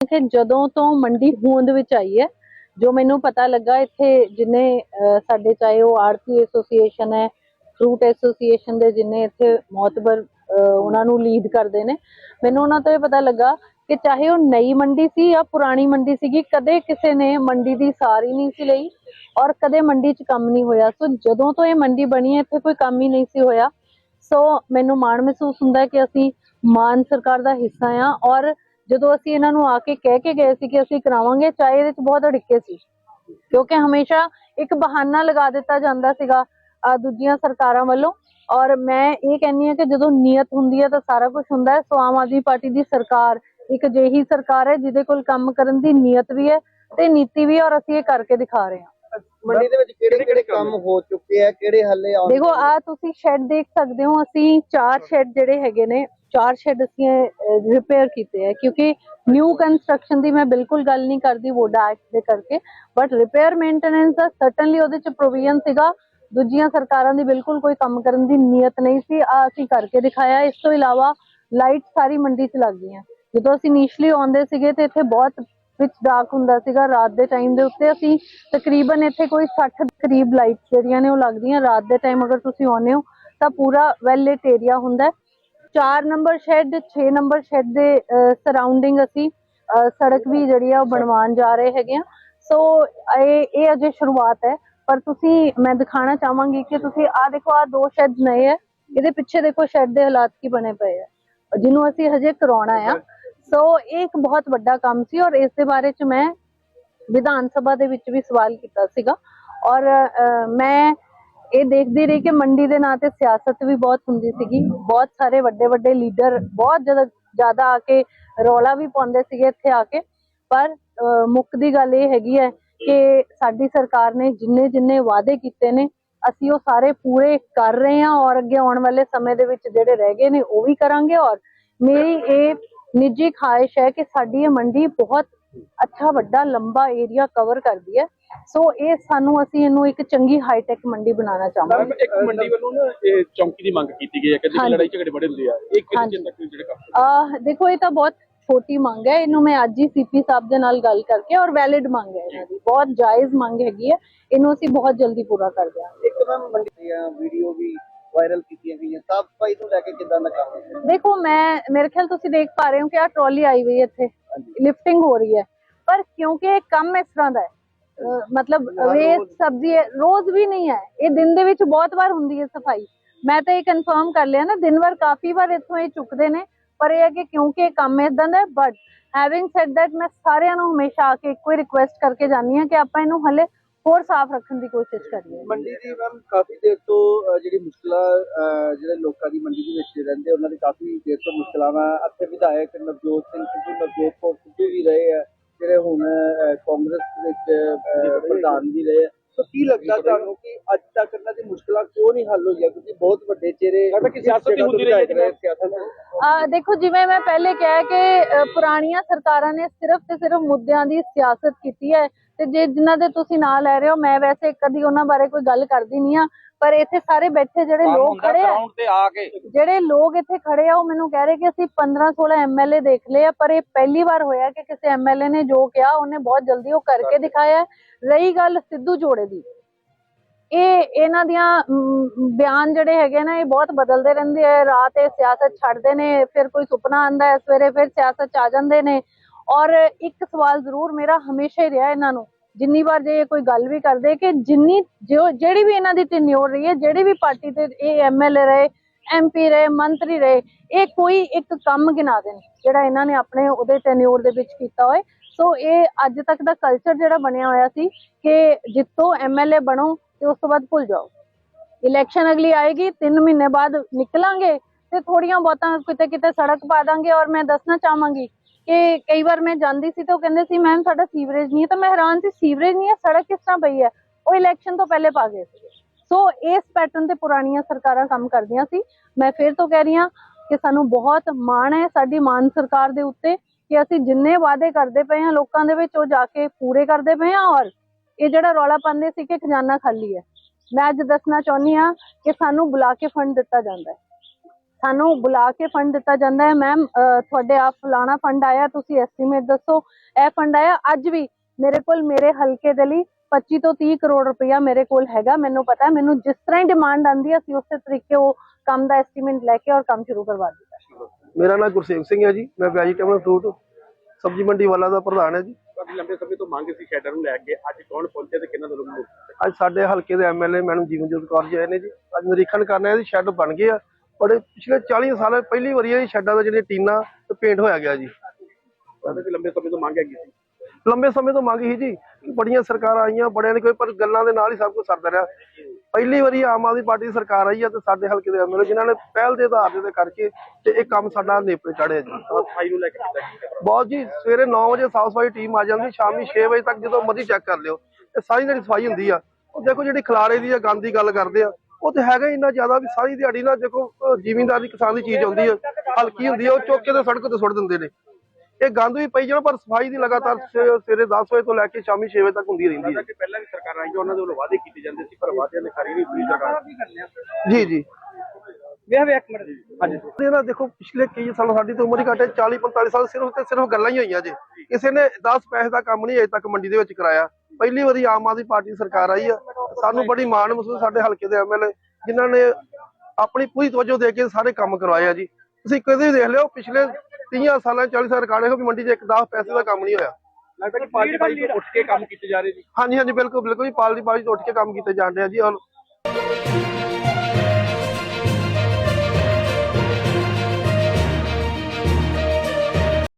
ਕਿ ਜਦੋਂ ਤੋਂ ਮੰਡੀ ਹੋਂਦ ਵਿੱਚ ਆਈ ਹੈ, ਜੋ ਮੈਨੂੰ ਪਤਾ ਲੱਗਾ ਇੱਥੇ ਜਿੰਨੇ ਸਾਡੇ ਚਾਹੇ ਉਹ ਆੜਤੀ ਐਸੋਸੀਏਸ਼ਨ ਹੈ, ਫਰੂਟ ਐਸੋਸੀਏਸ਼ਨ ਦੇ ਜਿੰਨੇ ਇੱਥੇ ਮੌਤਬਰ ਉਹਨਾਂ ਨੂੰ ਲੀਡ ਕਰਦੇ ਨੇ, ਮੈਨੂੰ ਉਹਨਾਂ ਤੋਂ ਇਹ ਪਤਾ ਲੱਗਾ ਕਿ ਚਾਹੇ ਉਹ ਨਈ ਮੰਡੀ ਸੀ ਜਾਂ ਪੁਰਾਣੀ ਮੰਡੀ ਸੀਗੀ, ਕਦੇ ਕਿਸੇ ਨੇ ਮੰਡੀ ਦੀ ਸਾਰ ਹੀ ਨਹੀਂ ਸੀ ਲਈ ਔਰ ਕਦੇ ਮੰਡੀ 'ਚ ਕੰਮ ਨਹੀਂ ਹੋਇਆ। ਸੋ ਜਦੋਂ ਤੋਂ ਇਹ ਮੰਡੀ ਬਣੀ ਹੈ, ਇੱਥੇ ਕੋਈ ਕੰਮ ਹੀ ਨਹੀਂ ਸੀ ਹੋਇਆ। ਸੋ ਮੈਨੂੰ ਮਾਣ ਮਹਿਸੂਸ ਹੁੰਦਾ ਕਿ ਅਸੀਂ ਮਾਨ ਸਰਕਾਰ ਦਾ ਹਿੱਸਾ ਆ ਔਰ ਜਦੋਂ ਅਸੀਂ ਇਹਨਾਂ ਨੂੰ ਆ ਕੇ ਕਹਿ ਕੇ ਗਏ ਸੀ ਕਿ ਅਸੀਂ ਕਰਾਵਾਂਗੇ ਚਾਹੇ ਇਹਦੇ 'ਚ ਬਹੁਤ ਅੜਿੱਕੇ ਸੀ। ਕਿਉਂਕਿ ਹਮੇਸ਼ਾ ਇੱਕ ਬਹਾਨਾ ਲਗਾ ਦਿੱਤਾ ਜਾਂਦਾ ਸੀਗਾ ਦੂਜੀਆਂ ਸਰਕਾਰਾਂ ਵੱਲੋਂ। ਔਰ ਮੈਂ ਇਹ ਕਹਿੰਨੀ ਆ ਕਿ ਜਦੋਂ ਨੀਅਤ ਹੁੰਦੀ ਹੈ ਤਾਂ ਸਾਰਾ ਕੁਝ ਹੁੰਦਾ ਹੈ। ਸੋ ਆਮ ਆਦਮੀ ਪਾਰਟੀ ਦੀ ਸਰਕਾਰ ਇੱਕ ਅਜਿਹੀ ਸਰਕਾਰ ਹੈ ਜਿਹਦੇ ਕੋਲ ਕੰਮ ਕਰਨ ਦੀ ਨੀਅਤ ਵੀ ਹੈ ਤੇ ਨੀਤੀ ਵੀ ਹੈ ਔਰ ਅਸੀਂ ਇਹ ਕਰਕੇ ਦਿਖਾ ਰਹੇ ਹਾਂ। ਮੰਡੀ ਦੇ ਵਿੱਚ ਕਿਹੜੇ ਕਿਹੜੇ ਕੰਮ ਹੋ ਚੁੱਕੇ ਆ? ਕਿਹੜੇ ਹੱਲੇ ਆਉਣ ਦੇਖੋ ਆ ਤੁਸੀਂ ਸ਼ੈੱਡ ਦੇਖ ਸਕਦੇ ਹੋ। ਅਸੀਂ ਚਾਰ ਸ਼ੈੱਡ ਜਿਹੜੇ ਹੈਗੇ ਨੇ ਚਾਰ ਸ਼ੈੱਡ ਅਸੀਂ ਰਿਪੇਅਰ ਕੀਤੇ ਹੈ ਕਿਉਂਕਿ ਨਿਊ ਕੰਸਟਰਕਸ਼ਨ ਦੀ ਮੈਂ ਬਿਲਕੁਲ ਗੱਲ ਨਹੀਂ ਕਰਦੀ ਵੋਡਾ ਐਕਟ ਦੇ ਕਰਕੇ ਬਟ ਰਿਪੇਅਰ ਮੇਨਟੇਨੈਂਸ ਦਾ ਸਰਟਨਲੀ ਉਹਦੇ ਚ ਪ੍ਰੋਵੀਜ਼ਨ ਸੀਗਾ। ਦੂਜੀਆਂ ਸਰਕਾਰਾਂ ਦੀ ਬਿਲਕੁਲ ਕੋਈ ਕੰਮ ਕਰਨ ਦੀ ਨੀਅਤ ਨਹੀਂ ਸੀ। ਆ ਅਸੀਂ ਕਰਕੇ ਦਿਖਾਇਆ। ਇਸ ਤੋਂ ਇਲਾਵਾ ਲਾਈਟ ਸਾਰੀ ਮੰਡੀ ਚ ਲੱਗ ਗਈਆਂ। ਜਦੋਂ ਅਸੀਂ ਨੀਸ਼ਲੀ ਆਉਂਦੇ ਸੀਗੇ ਤੇ ਇੱਥੇ ਬਹੁਤ ਵਿੱਚ ਡਾਰਕ ਹੁੰਦਾ ਸੀਗਾ ਰਾਤ ਦੇ ਟਾਈਮ ਦੇ ਉੱਤੇ। ਅਸੀਂ ਤਕਰੀਬਨ ਇੱਥੇ ਕੋਈ 60 ਕਰੀਬ ਲਾਈਟ ਜਿਹੜੀਆਂ ਨੇ ਉਹ ਲੱਗਦੀਆਂ। ਰਾਤ ਦੇ ਟਾਈਮ ਅਗਰ ਤੁਸੀਂ ਆਉਂਦੇ ਹੋ ਤਾਂ ਪੂਰਾ ਵੈਲ ਲਿਟ ਏਰੀਆ ਹੁੰਦਾ 4 ਨੰਬਰ ਸ਼ੈੱਡ 6 ਨੰਬਰ ਸ਼ੈੱਡ ਦੇ ਸਰਾਊਂਡਿੰਗ ਅਸੀਂ ਸੜਕ ਵੀ ਜਿਹੜੀ ਆ ਉਹ ਬਣਵਾਉਣ ਜਾ ਰਹੇ ਹੈਗੇ ਆ। ਸੋ ਇਹ ਇਹ ਅਜੇ ਸ਼ੁਰੂਆਤ ਹੈ, ਪਰ ਤੁਸੀਂ, ਮੈਂ ਦਿਖਾਣਾ ਚਾਹਾਂਗੀ ਕਿ ਤੁਸੀਂ ਆ ਦੇਖੋ ਆ ਦੋ ਸ਼ੈੱਡ ਨਏ ਹੈ ਇਹਦੇ ਪਿੱਛੇ ਦੇਖੋ ਸ਼ੈੱਡ ਦੇ ਹਾਲਾਤ ਕੀ ਬਣੇ ਪਏ ਆ। ਜਿਹਨੂੰ ਅਸੀਂ ਹਜੇ ਕਰਾਉਣਾ ਆ। ਸੋ ਇਹ ਇੱਕ ਬਹੁਤ ਵੱਡਾ ਕੰਮ ਸੀ ਔਰ ਇਸ ਦੇ ਬਾਰੇ ਚ ਮੈਂ ਵਿਧਾਨ ਸਭਾ ਦੇ ਵਿੱਚ ਵੀ ਸਵਾਲ ਕੀਤਾ ਸੀਗਾ। ਔਰ ਮੈਂ ਇਹ ਦੇਖਦੀ ਰਹੀ ਕਿ ਮੰਡੀ ਦੇ ਨਾਂ ਤੇ ਸਿਆਸਤ ਵੀ ਬਹੁਤ ਹੁੰਦੀ ਸੀਗੀ। ਬਹੁਤ ਸਾਰੇ ਵੱਡੇ ਵੱਡੇ ਲੀਡਰ ਬਹੁਤ ਜ਼ਿਆਦਾ ਆ ਕੇ ਰੌਲਾ ਵੀ ਪਾਉਂਦੇ ਸੀਗੇ ਇੱਥੇ ਆ ਕੇ। ਪਰ ਮੁੱਖ ਦੀ ਗੱਲ ਇਹ ਹੈਗੀ ਹੈ ਕਿ ਸਾਡੀ ਸਰਕਾਰ ਨੇ ਜਿੰਨੇ ਜਿੰਨੇ ਵਾਅਦੇ ਕੀਤੇ ਨੇ, ਅਸੀਂ ਉਹ ਸਾਰੇ ਪੂਰੇ ਕਰ ਰਹੇ ਹਾਂ ਔਰ ਅੱਗੇ ਆਉਣ ਵਾਲੇ ਸਮੇਂ ਦੇ ਵਿੱਚ ਜਿਹੜੇ ਰਹਿ ਗਏ ਨੇ ਉਹ ਵੀ ਕਰਾਂਗੇ ਔਰ ਮੇਰੀ ਇਹ ਨਿੱਜੀ ਖਾਹਿਸ਼ ਹੈ ਕਿ ਸਾਡੀ ਇਹ ਮੰਡੀ ਬਹੁਤ ਅੱਛਾ ਵੱਡਾ ਲੰਬਾ ਏਰੀਆ ਕਵਰ ਕਰਦੀ ਹੈ। ਸੋ ਇਹ ਸਾਨੂੰ ਅਸੀਂ ਇਹਨੂੰ ਇੱਕ ਚੰਗੀ ਹਾਈਟੈਕ ਮੰਡੀ ਬਣਾਉਣਾ ਚਾਹਾਂਗੇ ਮੈਮ ਇੱਕ ਮੰਡੀ ਵੱਲੋਂ ਨਾ ਇਹ ਚੌਂਕੀ ਦੀ ਮੰਗ ਕੀਤੀ ਗਈ ਹੈ ਕਿ। ਲੜਾਈ ਝਗੜੇ ਬੜੇ ਹੁੰਦੇ ਆ ਇਹ ਕਿੰਨੇ। ਚਿਰ ਤੱਕ ਜਿਹੜੇ ਕੰਮ ਆਹ ਦੇਖੋ ਇਹ ਤਾਂ ਬਹੁਤ ਛੋਟੀ ਮੰਗ ਹੈ। ਇਹਨੂੰ ਮੈਂ ਅੱਜ ਹੀ ਸੀਪੀ ਸਾਹਿਬ ਦੇ ਨਾਲ ਗੱਲ ਕਰਕੇ ਔਰ ਵੈਲਿਡ ਮੰਗ ਹੈ ਇਹਨਾਂ ਦੀ। ਬਹੁਤ ਜਾਇਜ਼ ਮੰਗ ਹੈਗੀ ਹੈ। ਇਹਨੂੰ ਅਸੀਂ ਬਹੁਤ ਜਲਦੀ ਪੂਰਾ ਕਰ ਦਿਆਂਗੇ। ਇੱਕ ਮੈਂ ਮੰਡੀ ਵੀਡੀਓ ਵੀ ਵਾਇਰਲ ਕੀਤੀਆਂ ਗਈਆਂ। ਸਾਫ਼ ਸਫ਼ਾਈ ਨੂੰ ਲੈ ਕੇ ਕਿਦਾਂ ਦਾ ਕੰਮ ਹੈ? ਦੇਖੋ ਮੈਂ ਮੇਰੇ ਖਿਆਲ ਤੁਸੀਂ ਦੇਖ ਪਾ ਰਹੇ ਹੋ ਕਿ ਆ ਟਰਾਲੀ ਆਈ ਹੋਈ ਹੈ ਇੱਥੇ। ਲਿਫਟਿੰਗ ਹੋ ਰਹੀ ਹੈ। ਪਰ ਕਿਉਂਕਿ ਇਹ ਕੰਮ ਇਸ ਤਰ੍ਹਾਂ ਦਾ ਹੈ ਮਤਲਬ ਵੇਸਟ ਸਬਜ਼ੀ ਰੋਜ਼ ਵੀ ਨਹੀਂ ਹੈ। ਇਹ ਦਿਨ ਦੇ ਵਿੱਚ ਬਹੁਤ ਵਾਰ ਹੁੰਦੀ ਹੈ ਸਫ਼ਾਈ। ਮੈਂ ਤਾਂ ਇਹ ਕਨਫਰਮ ਕਰ ਲਿਆ ਨਾ ਦਿਨ ਵਾਰ ਕਾਫੀ ਵਾਰ ਇੱਥੋਂ ਇਹ ਚੁੱਕਦੇ ਨੇ। ਪਰ ਇਹ ਹੈ ਕਿ ਕਿਉਂਕਿ ਇਹ ਕੰਮ ਇਦਾਂ ਦਾ ਬਟ ਹੈਵਿੰਗ ਸੈਡ ਦੈਟ ਮੈਂ ਸਾਰਿਆਂ ਨੂੰ ਹਮੇਸ਼ਾ ਆ ਕੇ ਇੱਕੋ ਹੀ ਰਿਕੁਐਸਟ ਕਰਕੇ ਜਾਂਦੀ ਹਾਂ ਕਿ ਆਪਾਂ ਇਹਨੂੰ ਹਲੇ ਹੋਰ ਸਾਫ਼ ਰੱਖਣ ਦੀ ਕੋਸ਼ਿਸ਼ ਕਰੀਏ। ਮੰਡੀ ਦੀ ਮੈਮ ਕਾਫੀ ਦੇਰ ਤੋਂ ਜਿਹੜੀ ਮੁਸ਼ਕਲਾਂ ਜਿਹੜੇ ਲੋਕਾਂ ਦੀ ਮੰਡੀ ਦੇ ਵਿੱਚ ਰਹਿੰਦੇ ਉਹਨਾਂ ਦੀ ਕਾਫੀ ਦੇਰ ਤੋਂ ਮੁਸ਼ਕਲਾਂ ਇੱਥੇ ਵਿਧਾਇਕ ਨਵਜੋਤ ਸਿੰਘ ਸਿੱਧੂ ਨਵਜੋਤ ਕੌਰ ਸਿੱਧੂ ਵੀ ਰਹੇ ਆ ਜਿਹੜੇ ਹੁਣ ਕਾਂਗਰਸ ਵਿੱਚ ਪ੍ਰਧਾਨ ਵੀ ਰਹੇ ਆ। ਸੋ ਕੀ ਲੱਗਦਾ ਤੁਹਾਨੂੰ ਕਿ ਅੱਜ ਤੱਕ ਇਹਨਾਂ ਦੀ ਮੁਸ਼ਕਲਾਂ ਕਿਉਂ ਨਹੀਂ ਹੱਲ ਹੋਈਆਂ? ਕਿਉਂਕਿ ਬਹੁਤ ਵੱਡੇ ਚਿਹਰੇ ਸਿਆਸਤ ਹੀ ਹੁੰਦੀ ਰਹੀ ਹੈ ਵਿਧਾਇਕ ਰਹੇ, ਸਿਆਸਤ ਆ ਦੇਖੋ ਜਿਵੇਂ ਮੈਂ ਪਹਿਲੇ ਕਿਹਾ ਕਿ ਪੁਰਾਣੀਆਂ ਸਰਕਾਰਾਂ ਨੇ ਸਿਰਫ ਤੇ ਸਿਰਫ ਮੁੱਦਿਆਂ ਦੀ ਸਿਆਸਤ ਕੀਤੀ ਹੈ। ਤੇ ਜੇ ਜਿਨ੍ਹਾਂ ਦੇ ਤੁਸੀਂ ਨਾਂ ਲੈ ਰਹੇ ਹੋ ਮੈਂ ਵੈਸੇ ਕਦੀ ਉਹਨਾਂ ਬਾਰੇ ਕੋਈ ਗੱਲ ਕਰਦੀ ਨਹੀਂ ਆ ਪਰ ਇੱਥੇ ਸਾਰੇ ਬੈਠੇ ਜਿਹੜੇ ਲੋਕ ਖੜੇ ਆ ਤੇ ਆ ਕੇ। ਜਿਹੜੇ ਲੋਕ ਇੱਥੇ ਖੜੇ ਆ ਉਹ ਮੈਨੂੰ ਕਹਿ ਰਹੇ ਕਿ ਅਸੀਂ 15 16 ਐਮਐਲਏ ਦੇਖ ਲਏ ਆ ਪਰ ਇਹ ਪਹਿਲੀ ਵਾਰ ਹੋਇਆ ਕਿ ਕਿਸੇ ਐਮਐਲਏ ਨੇ ਜੋ ਕਿਹਾ ਉਹਨੇ ਬਹੁਤ ਜਲਦੀ ਉਹ ਕਰਕੇ ਦਿਖਾਇਆ। ਰਹੀ ਗੱਲ ਸਿੱਧੂ ਜੋੜੇ ਦੀ। ਇਹ ਇਹਨਾਂ ਦੀਆਂ ਬਿਆਨ ਜਿਹੜੇ ਹੈਗੇ ਨੇ ਇਹ ਬਹੁਤ ਬਦਲਦੇ ਰਹਿੰਦੇ ਆ। ਰਾਤ ਇਹ ਸਿਆਸਤ ਛੱਡਦੇ ਨੇ ਫਿਰ ਕੋਈ ਸੁਪਨਾ ਆਂਦਾ ਹੈ ਸਵੇਰੇ ਫਿਰ ਸਿਆਸਤ ਚ ਆ ਜਾਂਦੇ ਨੇ। ਔਰ ਇੱਕ ਸਵਾਲ ਜ਼ਰੂਰ ਮੇਰਾ ਹਮੇਸ਼ਾ ਹੀ ਰਿਹਾ ਇਹਨਾਂ ਨੂੰ, ਜਿੰਨੀ ਵਾਰ ਜੇ ਇਹ ਕੋਈ ਗੱਲ ਵੀ ਕਰਦੇ ਕਿ ਜਿੰਨੀ ਜੋ, ਜਿਹੜੀ ਵੀ ਇਹਨਾਂ ਦੀ ਟੈਨਿਓਰ ਰਹੀ ਹੈ, ਜਿਹੜੀ ਵੀ ਪਾਰਟੀ ਤੇ ਇਹ ਐਮਐਲਏ ਰਹੇ ਐਮਪੀ ਰਹੇ, ਮੰਤਰੀ ਰਹੇ, ਇਹ ਕੋਈ ਇੱਕ ਕੰਮ ਗਿਣਾ ਦੇਣ, ਜਿਹੜਾ ਇਹਨਾਂ ਨੇ ਆਪਣੇ ਉਹਦੇ ਟੈਨਿਓਰ ਦੇ ਵਿੱਚ ਕੀਤਾ ਹੋਏ। ਸੋ ਇਹ ਅੱਜ ਤੱਕ ਦਾ ਕਲਚਰ ਜਿਹੜਾ ਬਣਿਆ ਹੋਇਆ ਸੀ ਕਿ ਜਿੱਤੋ ਐਮਐਲਏ ਬਣੋ ਤੇ ਉਸ ਤੋਂ ਬਾਅਦ ਭੁੱਲ ਜਾਓ। ਇਲੈਕਸ਼ਨ ਅਗਲੀ ਆਏਗੀ 3 ਮਹੀਨੇ ਬਾਅਦ ਨਿਕਲਾਂਗੇ ਤੇ ਥੋੜੀਆਂ ਬਹੁਤਾਂ ਕਿਤੇ ਕਿਤੇ ਸੜਕ ਪਾ ਦਾਂਗੇ ਔਰ ਮੈਂ ਦੱਸਣਾ ਚਾਹਾਂਗੀ ਕਿ ਕਈ ਵਾਰ ਮੈਂ ਜਾਂਦੀ ਸੀ ਤਾਂ ਉਹ ਕਹਿੰਦੇ ਸੀ ਮੈਮ ਸਾਡਾ ਸੀਵਰੇਜ ਨਹੀਂ ਹੈ। ਤਾਂ ਮੈਂ ਹੈਰਾਨ ਸੀ, ਸੀਵਰੇਜ ਨਹੀਂ ਹੈ, ਸੜਕ ਕਿਸ ਤਰ੍ਹਾਂ ਪਈ ਹੈ? ਉਹ ਇਲੈਕਸ਼ਨ ਤੋਂ ਪਹਿਲੇ ਪਾ ਗਏ ਸੀ ਸੋ ਇਸ ਪੈਟਰਨ ਤੇ ਪੁਰਾਣੀਆਂ ਸਰਕਾਰਾਂ ਕੰਮ ਕਰਦੀਆਂ ਸੀ। ਮੈਂ ਫਿਰ ਤੋਂ ਕਹਿ ਰਹੀ ਹਾਂ ਕਿ ਸਾਨੂੰ ਬਹੁਤ ਮਾਣ ਹੈ ਸਾਡੀ ਮਾਨ ਸਰਕਾਰ ਦੇ ਉੱਤੇ ਕਿ ਅਸੀਂ ਜਿੰਨੇ ਵਾਅਦੇ ਕਰਦੇ ਪਏ ਹਾਂ ਲੋਕਾਂ ਦੇ ਵਿੱਚ, ਉਹ ਜਾ ਕੇ ਪੂਰੇ ਕਰਦੇ ਪਏ ਹਾਂ ਔਰ ਇਹ ਜਿਹੜਾ ਰੌਲਾ ਪਾਉਂਦੇ ਸੀ ਕਿ ਖਜ਼ਾਨਾ ਖਾਲੀ ਹੈ। ਮੈਂ ਅੱਜ ਦੱਸਣਾ ਚਾਹੁੰਦੀ ਹਾਂ ਕਿ ਸਾਨੂੰ ਬੁਲਾ ਕੇ ਫੰਡ ਦਿੱਤਾ ਜਾਂਦਾ ਹੈ। ਸਾਨੂੰ ਬੁਲਾ ਕੇ ਫੰਡ ਦਿੱਤਾ ਜਾਂਦਾ ਹੈ। ਮੈਮ ਤੁਹਾਡੇ ਆ ਫਲਾਣਾ ਫੰਡ ਆਇਆ ਤੁਸੀਂ ਐਸਟੀਮੇਟ ਦੱਸੋ। ਇਹ ਫੰਡ ਆਇਆ ਅੱਜ ਵੀ ਮੇਰੇ ਕੋਲ ਮੇਰੇ ਹਲਕੇ ਦੇ ਲਈ 25 ਤੋਂ 30 ਕਰੋੜ ਰੁਪਇਆ ਮੇਰੇ ਕੋਲ ਹੈਗਾ ਮੈਨੂੰ ਪਤਾ ਹੈ। ਮੈਨੂੰ ਜਿਸ ਤਰ੍ਹਾਂ ਹੀ ਡਿਮਾਂਡ ਆਂਦੀ ਹੈ ਅਸੀਂ ਉਸੇ ਤਰੀਕੇ ਉਹ ਕੰਮ ਦਾ ਐਸਟੀਮੇਟ ਲੈ ਕੇ ਔਰ ਕੰਮ ਸ਼ੁਰੂ ਕਰਵਾ ਦਿੱਤਾ। ਮੇਰਾ ਨਾਮ ਗੁਰਸੇਵ ਸਿੰਘ ਹੈ ਜੀ ਮੈਂ ਵੈਜੀਟੇਬਲ ਫਰੂਟ ਸਬਜ਼ੀ ਮੰਡੀ ਵਾਲਾ ਦਾ ਪ੍ਰਧਾਨ ਹੈ ਜੀ। ਤੁਹਾਡੀ ਲੰਬੇ ਸਮੇਂ ਤੋਂ ਮੰਗ ਸੀ ਸ਼ੈਡਰ ਨੂੰ ਲੈ ਕੇ ਅੱਜ ਕੌਣ ਪਹੁੰਚੇ ਤੇ ਕਿਹਨਾਂ ਵੱਲੋਂ ਮੁੱਕ ਅੱਜ ਸਾਡੇ ਹਲਕੇ ਦੇ ਐਮਐਲਏ ਮੈਡਮ ਜੀਵਨਜੋਤ ਕੌਰ ਜੀ ਆਏ ਨੇ ਜੀ। ਅੱਜ ਨਿਰੀਖਣ ਕਰਨ ਆਏ ਜੀ ਸ਼ੈੱਡ ਬਣ ਗਏ ਆ। ਬੜੇ ਪਿਛਲੇ 40 ਸਾਲਾਂ ਪਹਿਲੀ ਵਾਰੀ ਇਹ ਸ਼ੈੱਡਾਂ ਦਾ ਜਿਹੜੇ ਟੀਨਾ ਤੇ ਪੇਂਟ ਹੋਇਆ ਗਿਆ ਜੀ। ਕਹਿੰਦੇ ਕਿ ਲੰਬੇ ਸਮੇਂ ਤੋਂ ਮੰਗ ਹੈਗੀ ਸੀ। ਲੰਬੇ ਸਮੇਂ ਤੋਂ ਮੰਗ ਸੀ ਜੀ ਕਿ ਬੜੀਆਂ ਸਰਕਾਰਾਂ ਆਈਆਂ ਬੜਿਆਂ ਨੇ ਕੋਈ ਪਰ ਗੱਲਾਂ ਦੇ ਨਾਲ ਹੀ ਸਭ ਕੁਝ ਸਰਦਾ ਰਿਹਾ। ਪਹਿਲੀ ਵਾਰੀ ਆਮ ਆਦਮੀ ਪਾਰਟੀ ਦੀ ਸਰਕਾਰ ਆਈ ਆ ਤੇ ਸਾਡੇ ਹਲਕੇ ਦੇ ਐਮਐਲਏ ਜਿਨ੍ਹਾਂ ਨੇ ਪਹਿਲ ਦੇ ਆਧਾਰ ਤੇ ਕਰਕੇ ਤੇ ਇਹ ਕੰਮ ਸਾਡਾ ਨੇਪਰੇ ਚੜ੍ਹਿਆ ਜੀ। ਸਫ਼ਾਈ ਨੂੰ ਲੈ ਕੇ। ਬਹੁਤ ਜੀ ਸਵੇਰੇ 9 ਵਜੇ ਸਾਫ਼ ਸਫ਼ਾਈ ਟੀਮ ਆ ਜਾਂਦੀ ਸ਼ਾਮੀ 6 ਵਜੇ ਤੱਕ ਜਦੋਂ ਮਰਜ਼ੀ ਚੈੱਕ ਕਰ ਲਿਓ। ਇਹ ਸਾਰੀ ਜਿਹੜੀ ਸਫ਼ਾਈ ਹੁੰਦੀ ਆ ਉਹ ਦੇਖੋ ਜਿਹੜੀ ਖਿਲਾਰੇ ਦੀ ਆ ਗੰਦ ਦੀ ਗੱਲ ਕਰਦੇ ਆ ਉਹ ਤੇ ਹੈਗਾ ਹੀ ਇੰਨਾ ਜ਼ਿਆਦਾ ਵੀ ਸਾਰੀ ਦਿਹਾੜੀ ਨਾ ਦੇਖੋ ਜ਼ਿਮੀਂਦਾਰ ਦੀ ਕਿਸਾਨ ਦੀ ਚੀਜ਼ ਆਉਂਦੀ ਆ ਹਲਕੀ ਹੁੰਦੀ ਆ ਉਹ ਚੁੱਕ ਕੇ ਤੇ ਸੜਕ ਤੇ ਸੁੱਟ ਦਿੰਦੇ ਨੇ। ਇਹ ਗੰਦ ਵੀ ਪਈ ਜਾਣਾ ਪਰ ਸਫ਼ਾਈ ਦੀ ਲਗਾਤਾਰ ਸਵੇ- ਸਵੇਰੇ 10 ਵਜੇ ਤੋਂ ਲੈ ਕੇ ਸ਼ਾਮੀ 6 ਵਜੇ ਤੱਕ ਹੁੰਦੀ ਰਹਿੰਦੀ ਹੈ। ਕਹਿੰਦਾ ਕਿ ਪਹਿਲਾਂ ਵੀ ਸਰਕਾਰਾਂ ਆਈਆਂ ਉਹਨਾਂ ਦੇ ਵੱਲੋਂ ਵਾਅਦੇ ਕੀਤੇ ਜਾਂਦੇ ਸੀ ਪਰ ਵਾਅਦਿਆਂ ਨੇ ਖਰੀ ਨਹੀਂ ਪੂਰੀ ਸਰਕਾਰ ਜੀ ਜੀ। ਵੇਖ ਵੇ ਇੱਕ ਮਿੰਟ। ਹਾਂਜੀ। ਦੇਖੋ ਪਿਛਲੇ ਕਈ ਸਾਲ ਸਾਡੀ ਤਾਂ ਉਮਰ ਹੀ ਘੱਟ ਹੈ 40 45 ਸਾਲ ਸਿਰਫ ਤੇ ਸਿਰਫ ਗੱਲਾਂ ਹੀ ਹੋਈਆਂ ਜੇ। ਕਿਸੇ ਨੇ 10 ਪੈਸੇ ਦਾ ਕੰਮ ਨਹੀਂ ਅਜੇ ਤੱਕ ਮੰਡੀ ਦੇ ਵਿੱਚ ਕਰਾਇਆ। ਪਹਿਲੀ ਵਾਰੀ ਆਮ ਆਦਮੀ ਪਾਰਟੀ ਸਰਕਾਰ ਆਈ ਆ। ਸਾਨੂੰ ਬੜੀ ਮਾਣ ਮਹਿਸੂਸ ਸਾਡੇ ਹਲਕੇ ਦੇ ਐਮਐਲਏ ਜਿਨ੍ਹਾਂ ਨੇ ਆਪਣੀ ਪੂਰੀ ਤਵੱਜੋ ਦੇ ਕੇ ਸਾਰੇ ਕੰਮ ਕਰਵਾਏ ਆ ਜੀ। ਤੁਸੀਂ ਕਦੇ ਵੀ ਦੇਖ ਲਿਓ ਪਿਛਲੇ 30 ਸਾਲਾਂ 40 ਸਾਲ ਰਿਕਾਰਡ ਦੇਖੋ ਵੀ ਮੰਡੀ 'ਚ ਇੱਕ 10 ਪੈਸੇ ਦਾ ਕੰਮ ਨਹੀਂ ਹੋਇਆ। ਲੱਗਦਾ ਕਿ ਪਾਰਟੀ ਪਾਰਟੀ ਉੱਠ ਕੇ ਕੰਮ ਕੀਤੇ ਜਾ ਰਹੇ ਜੀ। ਹਾਂਜੀ ਹਾਂਜੀ ਬਿਲਕੁਲ ਬਿਲਕੁਲ ਜੀ ਪਾਲਦੀ ਪਾਰਟੀ ਤੋਂ ਉੱਠ ਕੇ ਕੰਮ ਕੀਤੇ ਜਾਂਦੇ ਆ ਜੀ ਔਰ